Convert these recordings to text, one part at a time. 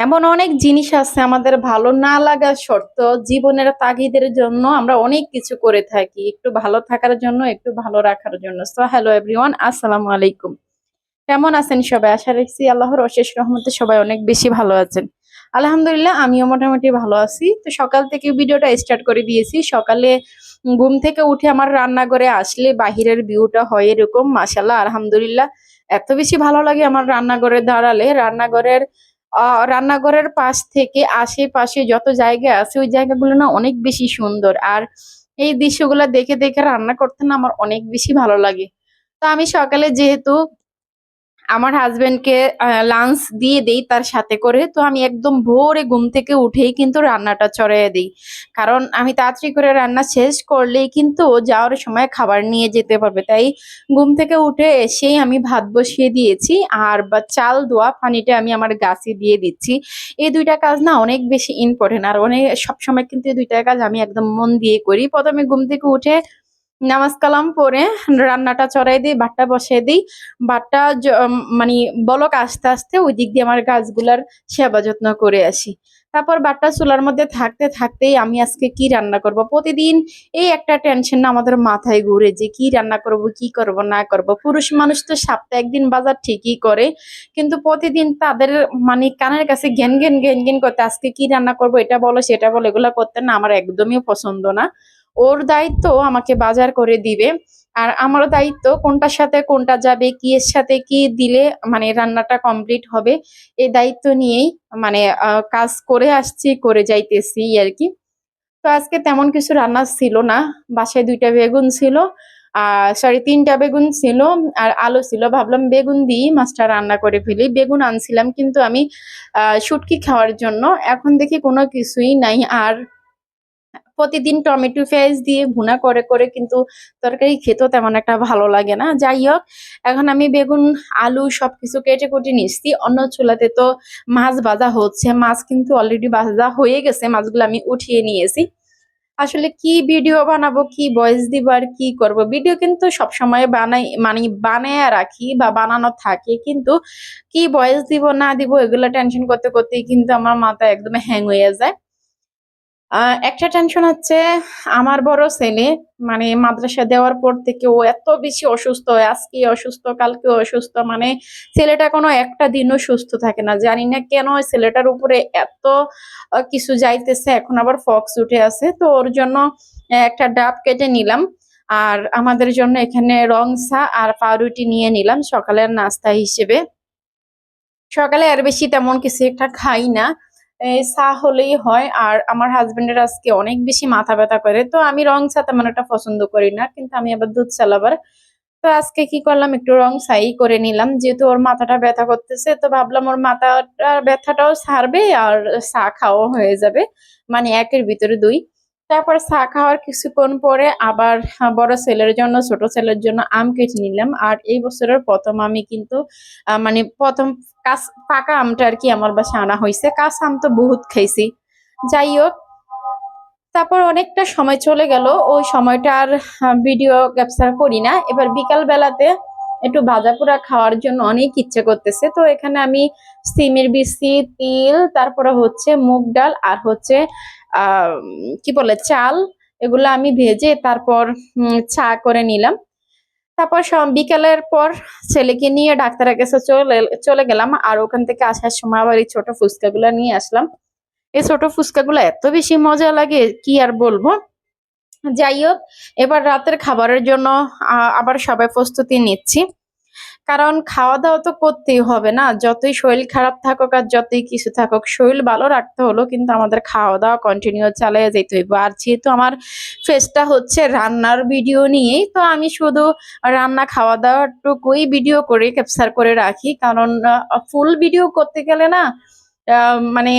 এমন অনেক জিনিস আছে আমাদের ভালো না লাগা শর্ত জীবনের তাগিদের জন্য আমরা অনেক কিছু করে থাকি। একটু ভালো থাকার জন্য, একটু ভালো রাখার জন্য। সো হ্যালো এভরিওয়ান আসসালামু আলাইকুম। কেমন আছেন সবাই? আশা রাখছি আল্লাহর অশেষ রহমতে সবাই অনেক বেশি ভালো আছেন। আলহামদুলিল্লাহ, আমিও মোটামুটি ভালো আছি। তো সকাল থেকে ভিডিওটা স্টার্ট করে দিয়েছি। সকালে ঘুম থেকে উঠে আমার রান্নাঘরে আসলে বাহিরের ভিউটা হয় এরকম মাসাল্লাহ আলহামদুলিল্লাহ। এত বেশি ভালো লাগে আমার রান্নাঘরে দাঁড়ালে। রান্নাঘরের রান্নাঘরের পাশ থেকে আশেপাশে যত জায়গা আছে, ওই জায়গাগুলো না অনেক বেশি সুন্দর। আর এই দৃশ্যগুলো দেখে দেখে রান্না করতে না আমার অনেক বেশি ভালো লাগে। তো আমি সকালে যেহেতু আমার হাজবেন্ডকে লাঞ্চ দিয়ে দেই তার সাথে করে। তো আমি একদম ভোরে ঘুম থেকে উঠেই কিন্তু রান্নাটা চড়াইয়ে দিই। কারণ আমি তাড়াতাড়ি করে রান্না শেষ করলেই কিন্তু যাওয়ার সময় খাবার নিয়ে যেতে পারবে। তাই ঘুম থেকে উঠে এসেই আমি ভাত বসিয়ে দিয়েছি আর বা চাল, দোয়া, পানিটা আমি আমার গাছে দিয়ে দিচ্ছি। এই দুইটা কাজ না অনেক বেশি ইম্পর্টেন্ট আর অনেক, সবসময় কিন্তু এই দুইটা কাজ আমি একদম মন দিয়ে করি। প্রথমে ঘুম থেকে উঠে নামাজ কালাম পরে রান্নাটা চড়াই দিই, ভাতটা বসাই দিই। ভাতটা মানে বলক আস্তে আস্তে ওই দিক দিয়ে আমার গাছগুলার সেবা যত্ন করে আসি। তারপর ভাতটা চুলার মধ্যে থাকতে থাকতেই আমি আজকে কি রান্না করব? প্রতিদিন এই একটা টেনশন আমাদের মাথায় ঘুরে যে কি রান্না করব, কি করব, না করব। পুরুষ মানুষ তো সপ্তাহে একদিন বাজার ঠিকই করে, কিন্তু প্রতিদিন তাদের মানে কানের কাছে ঘেন ঘেন ঘেন ঘেন করতে, আজকে কি রান্না করব, এটা বলো, সেটা বলো, এগুলো করতে না আমার একদমই পছন্দ না। ওর দায়িত্ব আমাকে বাজার করে দিবে। আর আমার দায়িত্ব কোনটার সাথে কোনটা যাবে কি এর সাথে কি দিলে মানে রান্নাটা কমপ্লিট হবে এই দায়িত্ব নিয়েই মানে কাজ করে আসছি, করে যাইতেছি আর কি। তো আজকে তেমন কিছু রান্না ছিল না। বাসায় দুইটা বেগুন ছিল আর সরি তিনটা বেগুন ছিল, আর আলু ছিল। ভাবলাম বেগুন দিয়ে মাছটা রান্না করে ফেলি। বেগুন আনছিলাম কিন্তু আমি আহ শুটকি খাওয়ার জন্য। এখন দেখি কোনো কিছুই নাই। আর প্রতিদিন টমেটো পেঁয়াজ দিয়ে ভুনা করে করে কিন্তু তরকারি খেতেও তেমন একটা ভালো লাগে না। যাই হোক, এখন আমি বেগুন, আলু সবকিছু কেটে কুটে নিচ্ছি। অন্য চুলাতে তো মাছ ভাজা হচ্ছে। মাছ কিন্তু অলরেডি ভাজা হয়ে গেছে। মাছগুলো আমি উঠিয়ে নিয়েছি। আসলে কি ভিডিও বানাবো, কি ভয়েস দিব আর কি করব? ভিডিও কিন্তু সব সময় বানাই মানে বানায় রাখি বা বানানো থাকে। কিন্তু কি ভয়েস দিব, না দিব, এগুলো টেনশন করতে, করতেই কিন্তু আমার মাথা একদম হ্যাং হয়ে যায়। একটা টেনশন হচ্ছে আমার বড় ছেলে মানে মাদ্রাসা দেওয়ার পর থেকে ও এত বেশি অসুস্থ, আজকে অসুস্থ, কালকে অসুস্থ মানে ছেলেটা কোনো একটা দিনও সুস্থ থাকে না। জানি না কেন ছেলেটার উপরে এত কিছু যাইতেছে, এখন আবার ফক্স উঠে আছে। তো ওর জন্য একটা ডাব কেটে নিলাম। আর আমাদের জন্য এখানে রং চা আর পাউরুটি নিয়ে নিলাম সকালের নাস্তা হিসেবে। সকালে আর বেশি তেমন কিছু একটা খাই না। চা হলেই হয়। আর আমার হাজবেন্ডের আজকে অনেক বেশি মাথা ব্যথা করে। তো আমি রং চা তেমন একটা পছন্দ করি না, কিন্তু আমি আবার দুধ চালাবার তো আজকে কি করলাম, একটু রং সাই করে নিলাম। যেহেতু ওর মাথাটা ব্যথা করতেছে, তো ভাবলাম ওর মাথাটা ব্যথাটাও সারবে আর চা খাওয়া হয়ে যাবে। মানে একের ভিতরে দুই। তারপর চা খাওয়ার কিছুক্ষণ পরে আবার বড় ছেলের জন্য, ছোট ছেলের জন্য আম কেটে নিলাম। আর এই বছরের প্রথম আমি কিন্তু মানে প্রথম কাঁচ, পাকা আমটা আর কি আমার বাসায় আনা হয়েছে। কাঁচা আম তো বহুত খাইছি। যাই হোক, তারপর অনেকটা সময় চলে গেল। ওই সময়টা আর ভিডিও ক্যাপচার করি না। এবার বিকাল বেলাতে একটু ভাজা পোড়া খাওয়ার জন্য অনেক ইচ্ছে করতেছে। তো এখানে আমি সিমের বিচি, তিল, তারপরে হচ্ছে মুগ ডাল আর হচ্ছে কি বলে, চাল, এগুলো আমি ভেজে তারপর চা করে নিলাম। তারপর বিকেলের পর ছেলেকে নিয়ে ডাক্তারের কাছে চলে চলে গেলাম আর ওখান থেকে আসার সময় আবার এই ছোট ফুচকাগুলো নিয়ে আসলাম। এই ছোট ফুচকাগুলো এত বেশি মজা লাগে, কি আর বলব? যাই হোক এবার রাতের খাবারের জন্য আবার সবাই প্রস্তুতি নিচ্ছি। কারণ খাওয়া দাওয়া তো করতেই হবে না। যতই শরীর খারাপ থাকুক আর যতই কিছু থাকুক, শরীর ভালো রাখতে হলো কিন্তু আমাদের খাওয়া দাওয়া কন্টিনিউ চালিয়ে যেতে হইব। আর যেহেতু আমার ফেসটা হচ্ছে রান্নার ভিডিও নিয়েই, তো আমি শুধু রান্না খাওয়া দাওয়াটুকুই ভিডিও করে ক্যাপচার করে রাখি। কারণ ফুল ভিডিও করতে গেলে না মানে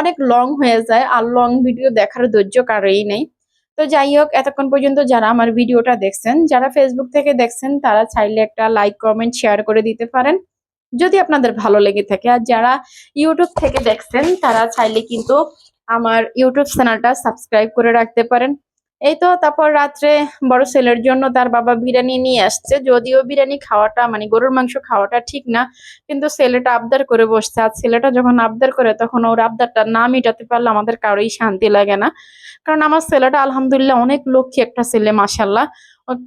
অনেক লং হয়ে যায়। আর লং ভিডিও দেখার ধৈর্য কারোই নেই। তো যাই হোক, এতক্ষণ পর্যন্ত যারা আমার ভিডিওটা দেখছেন, যারা ফেসবুক থেকে দেখছেন, তারা চাইলে একটা লাইক কমেন্ট শেয়ার করে দিতে পারেন। যদি আপনাদের ভালো লেগে থাকে, আর যারা ইউটিউব থেকে দেখছেন, তারা চাইলে কিন্তু আমার ইউটিউব চ্যানেলটা সাবস্ক্রাইব করে রাখতে পারেন। এই তো তারপর রাত্রে বড় ছেলের জন্য তার বাবা বিরিয়ানি নিয়ে আসছে। যদিও বিরিয়ানি খাওয়াটা মানে গরুর মাংস খাওয়াটা ঠিক না, কিন্তু ছেলেটা আবদার করে বসছে। আর ছেলেটা যখন আবদার করে, তখন ওর আবদারটা না মেটাতে পারলে আমাদের কারোই শান্তি লাগে না। কারণ আমার ছেলেটা আলহামদুলিল্লাহ অনেক লক্ষ্মী একটা ছেলে মাসাল্লাহ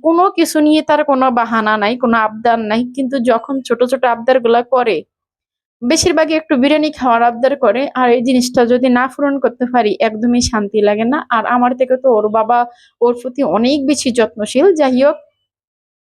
কোনো কিছু নিয়ে তার কোনো বাহানা নাই, কোনো আবদার নাই। কিন্তু যখন ছোট ছোট আবদারগুলা করে বেশিরভাগই একটু বিরিয়ানি খাওয়ার আবদার করে, আর এই জিনিসটা যদি না পূরণ করতে পারি, একদমই শান্তি লাগে না। আর আমার থেকে তো ওর বাবা ওর প্রতি অনেক বেশি যত্নশীল। যাই হোক